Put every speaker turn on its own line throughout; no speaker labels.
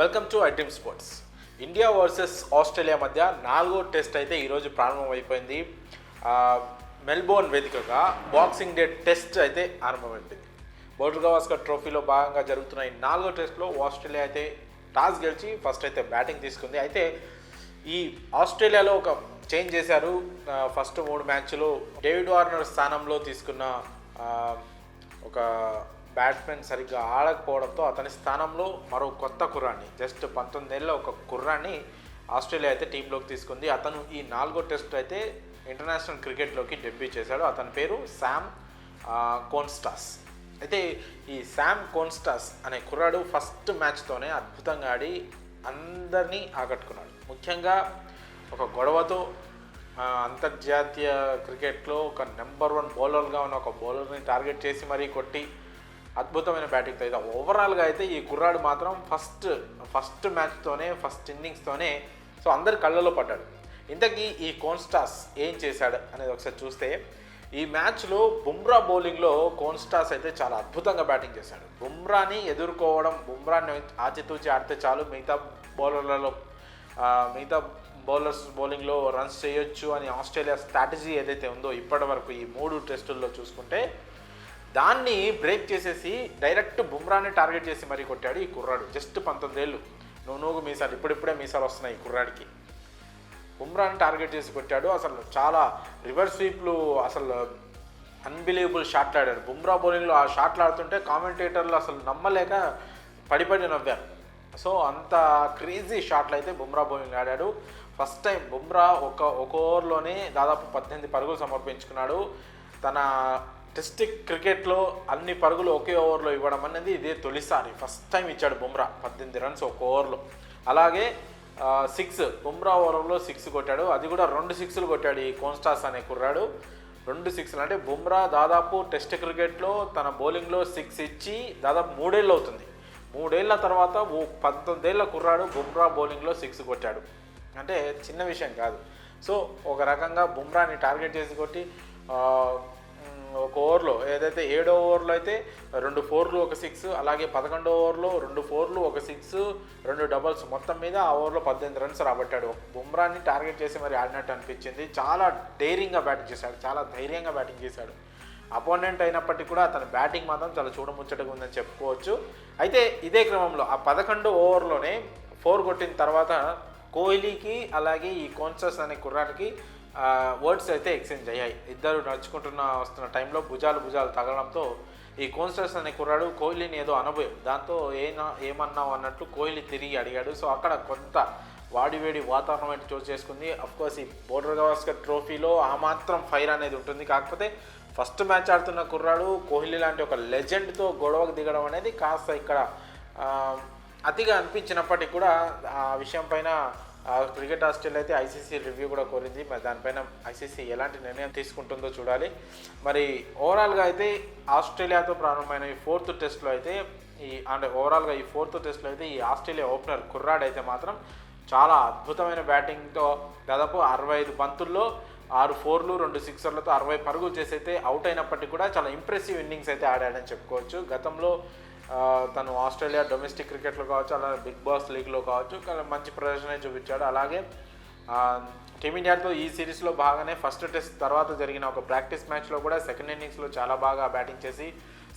Welcome to iTeam sports India versus Australia మధ్య నాలుగో test అయితే ఈరోజు ప్రారంభమైపోయింది. మెల్బోర్న్ వేదికగా బాక్సింగ్ డే టెస్ట్ అయితే ఆరంభమైపోయింది. బోర్డర్ గవాస్కర్ ట్రోఫీలో భాగంగా జరుగుతున్న ఈ నాలుగో టెస్ట్లో ఆస్ట్రేలియా అయితే టాస్ గెలిచి ఫస్ట్ అయితే బ్యాటింగ్ తీసుకుంది. అయితే ఈ ఆస్ట్రేలియాలో ఒక చేంజ్ చేశారు. ఫస్ట్ మూడు మ్యాచ్లు డేవిడ్ వార్నర్ స్థానంలో తీసుకున్న ఒక బ్యాట్స్మెన్ సరిగ్గా ఆడకపోవడంతో అతని స్థానంలో మరో కొత్త కుర్రాన్ని జస్ట్ పంతొమ్మిది ఏళ్ళ ఒక కుర్రాన్ని ఆస్ట్రేలియా అయితే టీంలోకి తీసుకుంది. అతను ఈ నాలుగో టెస్ట్ అయితే ఇంటర్నేషనల్ క్రికెట్లోకి డెబ్యూ చేశాడు. అతని పేరు శామ్ కోన్స్టాస్. అయితే ఈ శామ్ కోన్స్టాస్ అనే కుర్రాడు ఫస్ట్ మ్యాచ్తోనే అద్భుతంగా ఆడి అందరినీ ఆకట్టుకున్నాడు. ముఖ్యంగా ఒక గొడవతో అంతర్జాతీయ క్రికెట్లో ఒక నెంబర్ వన్ బౌలర్గా ఉన్న ఒక బౌలర్ని టార్గెట్ చేసి మరీ కొట్టి అద్భుతమైన బ్యాటింగ్తో అయితే ఓవరాల్గా అయితే ఈ కుర్రాడు మాత్రం ఫస్ట్ ఫస్ట్ మ్యాచ్తోనే ఫస్ట్ ఇన్నింగ్స్తోనే సో అందరి కళ్ళలో పడ్డాడు. ఇంతకీ ఈ కోన్స్టాస్ ఏం చేశాడు అనేది ఒకసారి చూస్తే ఈ మ్యాచ్లో బుమ్రా బౌలింగ్లో కోన్స్టాస్ అయితే చాలా అద్భుతంగా బ్యాటింగ్ చేశాడు. బుమ్రాని ఎదుర్కోవడం బుమ్రాని ఆచితూచి ఆడితే చాలు మిగతా బౌలర్లలో మిగతా బౌలర్స్ బౌలింగ్లో రన్స్ చేయొచ్చు అని ఆస్ట్రేలియా స్ట్రాటజీ ఏదైతే ఉందో ఇప్పటి వరకు ఈ మూడు టెస్టుల్లో చూసుకుంటే దాన్ని బ్రేక్ చేసేసి డైరెక్ట్ బుమ్రాని టార్గెట్ చేసి మరీ కొట్టాడు ఈ కుర్రాడు. జస్ట్ పంతొమ్మిది ఏళ్ళు నువ్వు నువ్వు మీసాలు ఇప్పుడిప్పుడే మీసాలు వస్తున్నాయి ఈ కుర్రాడికి. బుమ్రాని టార్గెట్ చేసి కొట్టాడు. అసలు చాలా రివర్స్ స్వీప్లు అసలు అన్బిలీవబుల్ షాట్లు ఆడాడు. బుమ్రా బౌలింగ్లో ఆ షాట్లు ఆడుతుంటే కామెంటేటర్లు అసలు నమ్మలేక పడిపడి నవ్వారు. సో అంత క్రేజీ షాట్లు అయితే బుమ్రా బౌలింగ్ ఆడాడు. ఫస్ట్ టైం బుమ్రా ఒక ఒక ఓవర్లోనే దాదాపు పద్దెనిమిది పరుగులు సమర్పించుకున్నాడు. తన టెస్ట్ క్రికెట్లో అన్ని పరుగులు ఒకే ఓవర్లో ఇవ్వడం అనేది ఇదే తొలిసారి. ఫస్ట్ టైం ఇచ్చాడు బుమ్రా. పద్దెనిమిది రన్స్ ఒక ఓవర్లో. అలాగే సిక్స్ బుమ్రా ఓవర్లో సిక్స్ కొట్టాడు. అది కూడా రెండు సిక్స్లు కొట్టాడు ఈ కోన్స్టాస్ అనే కుర్రాడు. రెండు సిక్స్లు అంటే బుమ్రా దాదాపు టెస్ట్ క్రికెట్లో తన బౌలింగ్లో సిక్స్ ఇచ్చి దాదాపు మూడేళ్ళు అవుతుంది. మూడేళ్ళ తర్వాత ఓ పంతొమ్మిదేళ్ళ కుర్రాడు బుమ్రా బౌలింగ్లో సిక్స్ కొట్టాడు. అంటే చిన్న విషయం కాదు. సో ఒక రకంగా బుమ్రాని టార్గెట్ చేసి కొట్టి ఒక ఓవర్లో ఏదైతే ఏడో ఓవర్లో అయితే రెండు ఫోర్లు ఒక సిక్స్ అలాగే పదకొండో ఓవర్లో రెండు ఫోర్లు ఒక సిక్స్ రెండు డబల్స్ మొత్తం మీద ఆ ఓవర్లో పద్దెనిమిది రన్స్ రాబట్టాడు. బుమ్రాని టార్గెట్ చేసి మరి ఆడినట్టు అనిపించింది. చాలా డైరింగ్గా బ్యాటింగ్ చేశాడు. చాలా ధైర్యంగా బ్యాటింగ్ చేశాడు. అపోనెంట్ అయినప్పటికీ కూడా అతని బ్యాటింగ్ మాత్రం చాలా చూడముచ్చటగా ఉందని చెప్పుకోవచ్చు. అయితే ఇదే క్రమంలో ఆ పదకొండు ఓవర్లోనే ఫోర్ కొట్టిన తర్వాత కోహ్లీకి అలాగే ఈ కోన్సస్ అనే కుర్రానికి వర్డ్స్ అయితే ఎక్స్చేంజ్ అయ్యాయి. ఇద్దరు నడుచుకుంటున్న వస్తున్న టైంలో భుజాలు భుజాలు తగలడంతో ఈ కోన్స్టర్స్ అనే కుర్రాడు కోహ్లీని ఏదో అనుభవం దాంతో ఏనా ఏమన్నావు అన్నట్లు కోహ్లీ తిరిగి అడిగాడు. సో అక్కడ కొంత వాడివేడి వాతావరణం అయితే చోటు చేసుకుంది. కోర్స్ ఈ బోర్డర్ గవాస్కర్ ట్రోఫీలో ఆ మాత్రం ఫైర్ అనేది ఉంటుంది. కాకపోతే ఫస్ట్ మ్యాచ్ ఆడుతున్న కుర్రాడు కోహ్లీ లాంటి ఒక లెజెండ్తో గొడవకు దిగడం అనేది కాస్త ఇక్కడ అతిగా అనిపించినప్పటికీ కూడా ఆ విషయం పైన క్రికెట్ ఆస్ట్రేలియా అయితే ఐసీసీ రివ్యూ కూడా కోరింది. మరి దానిపైన ఐసీసీ ఎలాంటి నిర్ణయం తీసుకుంటుందో చూడాలి. మరి ఓవరాల్గా అయితే ఆస్ట్రేలియాతో ప్రారంభమైన ఈ ఫోర్త్ టెస్ట్లో అయితే ఈ అంటే ఓవరాల్గా ఈ ఫోర్త్ టెస్ట్లో అయితే ఈ ఆస్ట్రేలియా ఓపెనర్ కుర్రాడ్ అయితే మాత్రం చాలా అద్భుతమైన బ్యాటింగ్తో దాదాపు అరవై ఐదు బంతుల్లో ఆరు ఫోర్లు రెండు సిక్సర్లతో అరవై పరుగులు చేసి అయితే అవుట్ అయినప్పటికీ కూడా చాలా ఇంప్రెసివ్ ఇన్నింగ్స్ అయితే ఆడాడని చెప్పుకోవచ్చు. గతంలో తను ఆస్ట్రేలియా డొమెస్టిక్ క్రికెట్లో కావచ్చు అలాగే బిగ్ బాస్ లీగ్లో కావచ్చు మంచి ప్రదర్శన చూపించాడు. అలాగే టీమిండియాతో ఈ సిరీస్లో బాగానే ఫస్ట్ టెస్ట్ తర్వాత జరిగిన ఒక ప్రాక్టీస్ మ్యాచ్లో కూడా సెకండ్ ఇన్నింగ్స్లో చాలా బాగా బ్యాటింగ్ చేసి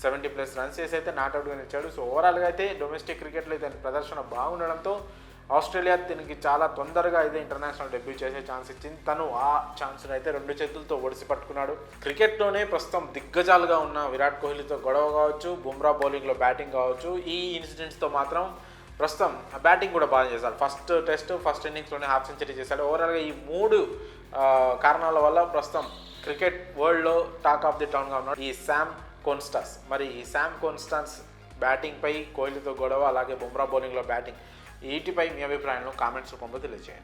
సెవెంటీ ప్లస్ రన్స్ చేసి అయితే నాట్అవుట్గా ఇచ్చాడు సో ఓవరాల్గా అయితే డొమెస్టిక్ క్రికెట్లో ఇతని ప్రదర్శన బాగుండడంతో ఆస్ట్రేలియా దీనికి చాలా తొందరగా అయితే ఇంటర్నేషనల్ డెబ్యూ చేసే ఛాన్స్ ఇచ్చింది. తను ఆ ఛాన్స్ని అయితే రెండు చేతులతో ఒడిసి పట్టుకున్నాడు. క్రికెట్లోనే ప్రస్తుతం దిగ్గజాలుగా ఉన్న విరాట్ కోహ్లీతో గొడవ కావచ్చు బుమ్రా బౌలింగ్లో బ్యాటింగ్ కావచ్చు. ఈ ఇన్సిడెంట్స్తో మాత్రం ప్రస్తుతం బ్యాటింగ్ కూడా బాగా చేశాడు. ఫస్ట్ టెస్ట్ ఫస్ట్ ఇన్నింగ్స్లోనే హాఫ్ సెంచరీ చేశాడు. ఓవరాల్గా ఈ మూడు కారణాల వల్ల ప్రస్తుతం క్రికెట్ వరల్డ్లో టాక్ ఆఫ్ ది టౌన్గా ఉన్నాడు. ఈ శామ్ కోన్స్టాస్ మరి ఈ శామ్ కోన్స్టాన్స్ బ్యాటింగ్పై కోహ్లీతో గొడవ అలాగే బుమ్రా బౌలింగ్లో బ్యాటింగ్ వీటిపై మీ అభిప్రాయంలో కామెంట్స్ రూపంలో తెలియజేయండి.